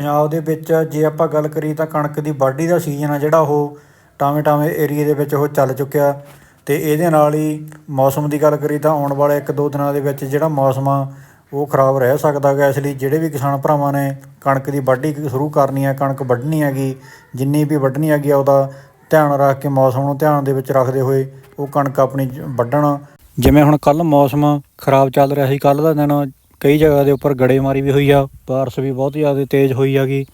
ਪੰਜਾਬ ਦੇ ਵਿੱਚ ਜੇ ਆਪਾਂ ਗੱਲ ਕਰੀਏ ਤਾਂ ਕਣਕ ਦੀ ਵਾਢੀ ਦਾ ਸੀਜ਼ਨ ਆ ਜਿਹੜਾ ਉਹ ਟਾਵੇਂ ਟਾਵੇਂ ਏਰੀਏ ਦੇ ਵਿੱਚ ਉਹ ਚੱਲ ਚੁੱਕਿਆ ਅਤੇ ਇਹਦੇ ਨਾਲ ਹੀ ਮੌਸਮ ਦੀ ਗੱਲ ਕਰੀ ਤਾਂ ਆਉਣ ਵਾਲੇ ਇੱਕ ਦੋ ਦਿਨਾਂ ਦੇ ਵਿੱਚ ਜਿਹੜਾ ਮੌਸਮ ਆ ਉਹ ਖਰਾਬ ਰਹਿ ਸਕਦਾ ਗਾ ਇਸ ਲਈ ਜਿਹੜੇ ਵੀ ਕਿਸਾਨ ਭਰਾਵਾਂ ਨੇ ਕਣਕ ਦੀ ਵਾਢੀ ਸ਼ੁਰੂ ਕਰਨੀ ਹੈ ਕਣਕ ਵੱਢਣੀ ਹੈਗੀ, ਜਿੰਨੀ ਵੀ ਵੱਢਣੀ ਹੈਗੀ ਆ ਉਹਦਾ ਧਿਆਨ ਰੱਖ ਕੇ ਮੌਸਮ ਨੂੰ ਧਿਆਨ ਦੇ ਵਿੱਚ ਰੱਖਦੇ ਹੋਏ ਉਹ ਕਣਕ ਆਪਣੀ ਵੱਢਣ। ਜਿਵੇਂ ਹੁਣ ਕੱਲ ਮੌਸਮ ਖਰਾਬ ਚੱਲ ਰਿਹਾ ਸੀ ਕੱਲ ਦਾ ਦਿਨ ਕਈ ਜਗ੍ਹਾ ਦੇ ਉੱਪਰ ਗੜੇਮਾਰੀ ਵੀ ਹੋਈ ਆ, ਬਾਰਿਸ਼ ਵੀ ਬਹੁਤ ਜ਼ਿਆਦਾ ਤੇਜ਼ ਹੋਈ ਹੈਗੀ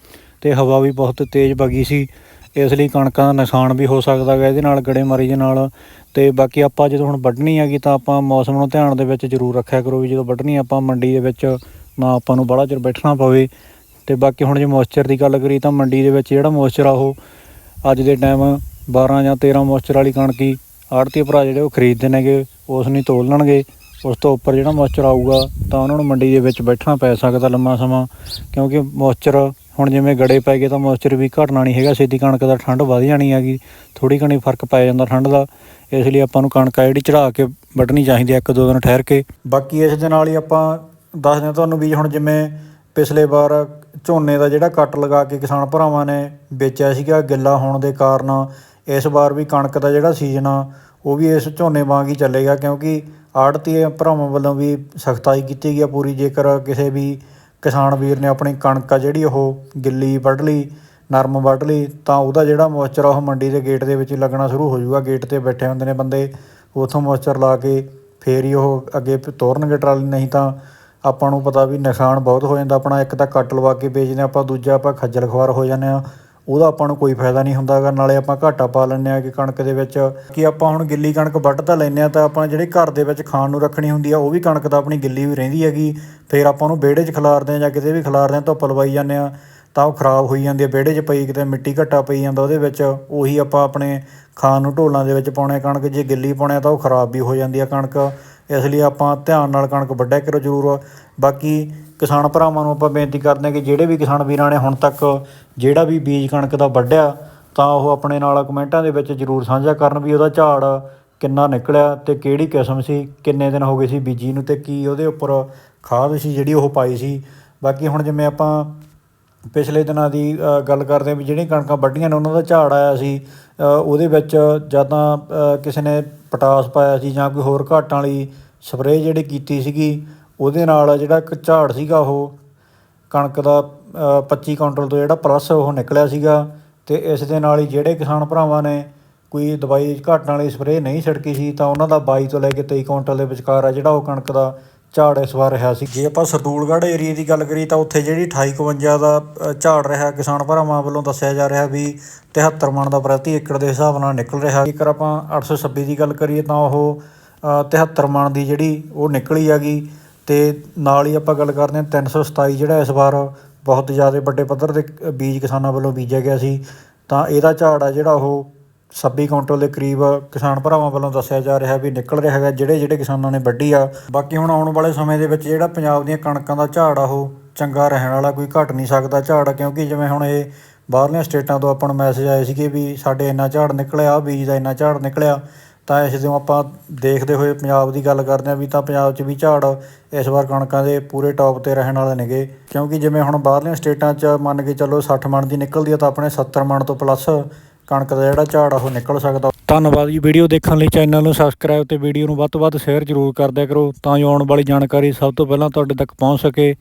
ਤੇ ਹਵਾ ਵੀ ਬਹੁਤ ਤੇਜ਼ ਵਗੀ ਸੀ, ਇਸ ਲਈ ਕਣਕਾਂ ਦਾ ਨੁਕਸਾਨ ਵੀ ਹੋ ਸਕਦਾ ਗਾ ਇਹਦੇ ਨਾਲ, ਗੜੇਮਾਰੀ ਦੇ ਨਾਲ ਤੇ ਬਾਕੀ ਆਪਾਂ ਜਦੋਂ ਹੁਣ ਵੱਢਣੀ ਹੈਗੀ ਤਾਂ ਆਪਾਂ ਮੌਸਮ ਨੂੰ ਧਿਆਨ ਦੇ ਵਿੱਚ ਜ਼ਰੂਰ ਰੱਖਿਆ ਕਰੋ ਵੀ ਜਦੋਂ ਵੱਢਣੀ ਆਪਾਂ ਮੰਡੀ ਦੇ ਵਿੱਚ ਨਾ ਆਪਾਂ ਨੂੰ ਬੜਾ ਚਿਰ ਬੈਠਣਾ ਪਵੇ ਤੇ ਬਾਕੀ ਹੁਣ ਜੇ ਮੋਇਸਚਰ ਦੀ ਗੱਲ ਕਰੀ ਤਾਂ ਮੰਡੀ ਦੇ ਵਿੱਚ ਜਿਹੜਾ ਮੋਇਸਚਰ ਆ ਉਹ ਅੱਜ ਦੇ ਟਾਈਮ 12 ਜਾਂ 13 ਮੋਇਸਚਰ ਵਾਲੀ ਕਣਕ ਹੀ ਆੜਤੀ ਭਰਾ ਜਿਹੜੇ ਉਹ ਖਰੀਦਦੇ ਨੇਗੇ, ਉਸ ਨੂੰ ਤੋਲ ਲੈਣਗੇ ਉਸ ਤੋਂ ਉੱਪਰ ਜਿਹੜਾ ਮੋਇਸਚਰ ਆਊਗਾ ਤਾਂ ਉਹਨਾਂ ਨੂੰ ਮੰਡੀ ਦੇ ਵਿੱਚ ਬੈਠਣਾ ਪੈ ਸਕਦਾ ਲੰਮਾ ਸਮਾਂ, ਕਿਉਂਕਿ ਮੋਇਸਚਰ ਹੁਣ ਜਿਵੇਂ ਗੜੇ ਪੈ ਗਏ ਤਾਂ ਮੋਇਸਚਰ ਵੀ ਘਟਣਾ ਨਹੀਂ ਹੈਗਾ ਛੇਤੀ ਕਣਕ ਦਾ ਠੰਡ ਵਧ ਜਾਣੀ ਹੈਗੀ ਥੋੜੀ ਘਣੀ ਫ਼ਰਕ ਪੈ ਜਾਂਦਾ ਠੰਡ ਦਾ, ਇਸ ਲਈ ਆਪਾਂ ਨੂੰ ਕਣਕ ਆ ਜਿਹੜੀ ਚੜਾ ਕੇ ਵੱਢਣੀ ਚਾਹੀਦੀ ਹੈ ਇੱਕ ਦੋ ਦਿਨ ਠਹਿਰ ਕੇ। ਬਾਕੀ ਇਸ ਦੇ ਨਾਲ ਹੀ ਆਪਾਂ ਦੱਸਦੇ ਹਾਂ ਤੁਹਾਨੂੰ ਵੀ ਹੁਣ ਜਿਵੇਂ ਪਿਛਲੇ ਵਾਰ ਝੋਨੇ ਦਾ ਜਿਹੜਾ ਕੱਟ ਲਗਾ ਕੇ ਕਿਸਾਨ ਭਰਾਵਾਂ ਨੇ ਵੇਚਿਆ ਸੀਗਾ ਗਿੱਲਾ ਹੋਣ ਦੇ ਕਾਰਨ, ਇਸ ਵਾਰ ਵੀ ਕਣਕ ਦਾ ਜਿਹੜਾ ਸੀਜ਼ਨ ਆ ਉਹ ਵੀ ਇਸ ਝੋਨੇ ਵਾਂਗ ਹੀ ਚੱਲੇਗਾ ਕਿਉਂਕਿ ਆੜਤੀ ਭਰਾਵਾਂ ਵੱਲੋਂ ਵੀ ਸਖਤਾਈ ਕੀਤੀ ਗਈ ਆ ਪੂਰੀ। ਜੇਕਰ ਕਿਸੇ ਵੀ ਕਿਸਾਨ ਵੀਰ ਨੇ ਆਪਣੀ ਕਣਕ ਆ ਜਿਹੜੀ ਉਹ ਗਿੱਲੀ ਵੱਢ ਲਈ, ਨਰਮ ਵੱਢ ਲਈ, ਤਾਂ ਉਹਦਾ ਜਿਹੜਾ ਮੋਇਸਚਰ ਆ ਉਹ ਮੰਡੀ ਦੇ ਗੇਟ ਦੇ ਵਿੱਚ ਲੱਗਣਾ ਸ਼ੁਰੂ ਹੋ ਜਾਊਗਾ। ਗੇਟ ਤੇ ਬੈਠੇ ਹੁੰਦੇ ਨੇ ਬੰਦੇ, ਉਥੋਂ ਮੋਇਸਚਰ ਲਾ ਕੇ ਫੇਰ ਹੀ ਉਹ ਅੱਗੇ ਤੋਰਨਗੇ ਟਰਾਲੀ, ਨਹੀਂ ਤਾਂ ਆਪਾਂ ਨੂੰ ਪਤਾ ਵੀ ਨੁਕਸਾਨ ਬਹੁਤ ਹੋ ਜਾਂਦਾ। ਆਪਣਾ ਇੱਕ ਤਾਂ ਕੱਟ ਲਵਾ ਕੇ ਵੇਚਦੇ ਆਪਾਂ ਦੂਜਾ ਆਪਾਂ ਖੱਜਲ ਖੁਆਰ ਹੋ ਜਾਂਦੇ ਆ ਉਹਦਾ ਆਪਾਂ ਨੂੰ ਕੋਈ ਫਾਇਦਾ ਨਹੀਂ ਹੁੰਦਾ ਗਾ ਨਾਲੇ ਆਪਾਂ ਘਾਟਾ ਪਾ ਲੈਂਦੇ ਆ ਕਿ ਕਣਕ ਦੇ ਵਿੱਚ ਕਿ ਆਪਾਂ ਹੁਣ ਗਿੱਲੀ ਕਣਕ ਵੱਢ ਤਾਂ ਲੈਂਦੇ ਆ ਤਾਂ ਆਪਾਂ ਜਿਹੜੇ ਘਰ ਦੇ ਵਿੱਚ ਖਾਣ ਨੂੰ ਰੱਖਣੀ ਹੁੰਦੀ ਆ, ਉਹ ਵੀ ਕਣਕ ਤਾਂ ਆਪਣੀ ਗਿੱਲੀ ਵੀ ਰਹਿੰਦੀ ਹੈਗੀ। ਫਿਰ ਆਪਾਂ ਉਹਨੂੰ ਵਿਹੜੇ 'ਚ ਖਿਲਾਰਦੇ ਆ ਜਾਂ ਕਿਤੇ ਵੀ ਖਿਲਾਰਦੇ ਆ ਧੁੱਪ ਲਵਾਈ ਜਾਂਦੇ ਆ ਤਾਂ ਉਹ ਖਰਾਬ ਹੋਈ ਜਾਂਦੀ ਹੈ ਵਿਹੜੇ 'ਚ ਪਈ ਕਿਤੇ ਮਿੱਟੀ ਘੱਟਾ ਪਈ ਜਾਂਦਾ ਉਹਦੇ ਵਿੱਚ, ਉਹੀ ਆਪਾਂ ਆਪਣੇ ਖਾਣ ਨੂੰ ਢੋਲਾਂ ਦੇ ਵਿੱਚ ਪਾਉਣੇ ਕਣਕ, ਜੇ ਗਿੱਲੀ ਪਾਉਣੇ ਆ ਤਾਂ ਉਹ ਖਰਾਬ ਵੀ ਹੋ ਜਾਂਦੀ ਆ ਕਣਕ। ਇਸ ਲਈ ਆਪਾਂ ਧਿਆਨ ਨਾਲ ਕਣਕ ਵੱਢਿਆ ਕਰੋ ਜ਼ਰੂਰ। ਬਾਕੀ ਕਿਸਾਨ ਭਰਾਵਾਂ ਨੂੰ ਆਪਾਂ ਬੇਨਤੀ ਕਰਦੇ ਹਾਂ ਕਿ ਜਿਹੜੇ ਵੀ ਕਿਸਾਨ ਵੀਰਾਂ ਨੇ ਹੁਣ ਤੱਕ ਜਿਹੜਾ ਵੀ ਬੀਜ ਕਣਕ ਦਾ ਵੱਢਿਆ, ਤਾਂ ਉਹ ਆਪਣੇ ਨਾਲ ਕਮੈਂਟਾਂ ਦੇ ਵਿੱਚ ਜ਼ਰੂਰ ਸਾਂਝਾ ਕਰਨ ਵੀ ਉਹਦਾ ਝਾੜ ਕਿੰਨਾ ਨਿਕਲਿਆ ਤੇ ਕਿਹੜੀ ਕਿਸਮ ਸੀ, ਕਿੰਨੇ ਦਿਨ ਹੋ ਗਏ ਸੀ ਬੀਜੀ ਨੂੰ ਤੇ ਕੀ ਉਹਦੇ ਉੱਪਰ ਖਾਦ ਸੀ ਜਿਹੜੀ ਉਹ ਪਾਈ ਸੀ। ਬਾਕੀ ਹੁਣ ਜਿਵੇਂ ਆਪਾਂ ਪਿਛਲੇ ਦਿਨਾਂ ਦੀ ਗੱਲ ਕਰਦੇ ਹਾਂ ਵੀ ਜਿਹੜੀਆਂ ਕਣਕਾਂ ਵੱਢੀਆਂ ਨੇ ਉਹਨਾਂ ਦਾ ਝਾੜ ਆਇਆ ਸੀ ਉਹਦੇ ਵਿੱਚ ਜਾਂ ਤਾਂ ਕਿਸੇ ਨੇ ਪਟਾਸ ਪਾਇਆ ਸੀ ਜਾਂ ਕੋਈ ਹੋਰ ਘਾਟਾਂ ਵਾਲੀ ਸਪਰੇਅ ਜਿਹੜੀ ਕੀਤੀ ਸੀਗੀ ਉਹਦੇ ਨਾਲ ਜਿਹੜਾ ਇੱਕ ਝਾੜ ਸੀਗਾ ਉਹ ਕਣਕ ਦਾ ਅ, 25 ਕੁਇੰਟਲ ਤੋਂ ਜਿਹੜਾ ਪਲੱਸ ਉਹ ਨਿਕਲਿਆ ਸੀਗਾ ਤੇ ਇਸ ਦੇ ਨਾਲ ਹੀ ਜਿਹੜੇ ਕਿਸਾਨ ਭਰਾਵਾਂ ਨੇ ਕੋਈ ਦਵਾਈ ਘਾਟਾਂ ਵਾਲੀ ਸਪਰੇਅ ਨਹੀਂ ਛਿੜਕੀ ਸੀ ਤਾਂ ਉਹਨਾਂ ਦਾ 22 ਤੋਂ ਲੈ ਕੇ 23 ਕੁਇੰਟਲ ਦੇ ਵਿਚਕਾਰ ਆ ਜਿਹੜਾ ਉਹ ਕਣਕ ਦਾ ਝਾੜ ਇਸ ਵਾਰ ਰਿਹਾ ਸੀ। ਜੇ ਆਪਾਂ ਸਰਦੂਲਗੜ੍ਹ ਏਰੀਏ ਦੀ ਗੱਲ ਕਰੀਏ ਤਾਂ ਉੱਥੇ ਜਿਹੜੀ 2851 ਦਾ ਝਾੜ ਰਿਹਾ ਕਿਸਾਨ ਭਰਾਵਾਂ ਵੱਲੋਂ ਦੱਸਿਆ ਜਾ ਰਿਹਾ ਵੀ 73 ਮਣ ਦਾ ਪ੍ਰਤੀ ਏਕੜ ਦੇ ਹਿਸਾਬ ਨਾਲ ਨਿਕਲ ਰਿਹਾ। ਜੇਕਰ ਆਪਾਂ 826 ਦੀ ਗੱਲ ਕਰੀਏ ਤਾਂ ਉਹ ਅ, 73 ਮਣ ਦੀ ਜਿਹੜੀ ਉਹ ਨਿਕਲੀ ਹੈਗੀ। ਅਤੇ ਨਾਲ ਹੀ ਆਪਾਂ ਗੱਲ ਕਰਦੇ ਹਾਂ 327 ਜਿਹੜਾ ਇਸ ਵਾਰ ਬਹੁਤ ਜ਼ਿਆਦਾ ਵੱਡੇ ਪੱਧਰ 'ਤੇ ਬੀਜ ਕਿਸਾਨਾਂ ਵੱਲੋਂ ਬੀਜਿਆ ਗਿਆ ਸੀ, ਤਾਂ ਇਹਦਾ ਝਾੜ ਆ ਜਿਹੜਾ ਉਹ 26 ਕੁਇੰਟਲ ਦੇ ਕਰੀਬ ਕਿਸਾਨ ਭਰਾਵਾਂ ਵੱਲੋਂ ਦੱਸਿਆ ਜਾ ਰਿਹਾ ਵੀ ਨਿਕਲ ਰਿਹਾ ਹੈਗਾ, ਜਿਹੜੇ ਜਿਹੜੇ ਕਿਸਾਨਾਂ ਨੇ ਵੱਢੀ ਆ। ਬਾਕੀ ਹੁਣ ਆਉਣ ਵਾਲੇ ਸਮੇਂ ਦੇ ਵਿੱਚ ਜਿਹੜਾ ਪੰਜਾਬ ਦੀਆਂ ਕਣਕਾਂ ਦਾ ਝਾੜ ਆ, ਉਹ ਚੰਗਾ ਰਹਿਣ ਵਾਲਾ ਕੋਈ ਘਟ ਨਹੀਂ ਸਕਦਾ ਝਾੜ, ਕਿਉਂਕਿ ਜਿਵੇਂ ਹੁਣ ਇਹ ਬਾਹਰਲੀਆਂ ਸਟੇਟਾਂ ਤੋਂ ਆਪਾਂ ਨੂੰ ਮੈਸੇਜ ਆਏ ਸੀਗੇ ਵੀ ਸਾਡੇ ਇੰਨਾ ਝਾੜ ਨਿਕਲਿਆ ਆ ਬੀਜ ਦਾ ਇੰਨਾ ਝਾੜ ਨਿਕਲਿਆ। ਤਾਂ ਇਸ ਤੋਂ ਆਪਾਂ ਦੇਖਦੇ ਹੋਏ ਪੰਜਾਬ ਦੀ ਗੱਲ ਕਰਦੇ ਹਾਂ ਵੀ ਤਾਂ ਪੰਜਾਬ 'ਚ ਵੀ ਝਾੜ ਇਸ ਵਾਰ ਕਣਕਾਂ ਦੇ ਪੂਰੇ ਟੌਪ ਤੇ ਰਹਿਣ ਵਾਲੇ ਨੇਗੇ। ਕਿਉਂਕਿ ਜਿਵੇਂ ਹੁਣ ਬਾਹਰਲੀਆਂ ਸਟੇਟਾਂ 'ਚ ਮੰਨ ਕੇ ਚੱਲੋ 60 ਮਣ ਦੀ ਨਿਕਲਦੀ ਆ ਤਾਂ ਆਪਣੇ 70 ਮਣ ਤੋਂ ਪਲੱਸ ਕਣਕ ਦਾ ਜਿਹੜਾ ਝਾੜ ਆ ਉਹ ਨਿਕਲ ਸਕਦਾ। ਧੰਨਵਾਦ ਜੀ ਵੀਡੀਓ ਦੇਖਣ ਲਈ ਚੈਨਲ ਨੂੰ ਸਬਸਕ੍ਰਾਈਬ ਤੇ ਵੀਡੀਓ ਨੂੰ ਵੱਧ ਤੋਂ ਵੱਧ ਸ਼ੇਅਰ ਜ਼ਰੂਰ ਕਰਦਿਆ ਕਰੋ ਤਾਂ ਜੋ ਆਉਣ ਵਾਲੀ ਜਾਣਕਾਰੀ ਸਭ ਤੋਂ ਪਹਿਲਾਂ ਤੁਹਾਡੇ ਤੱਕ ਪਹੁੰਚ ਸਕੇ।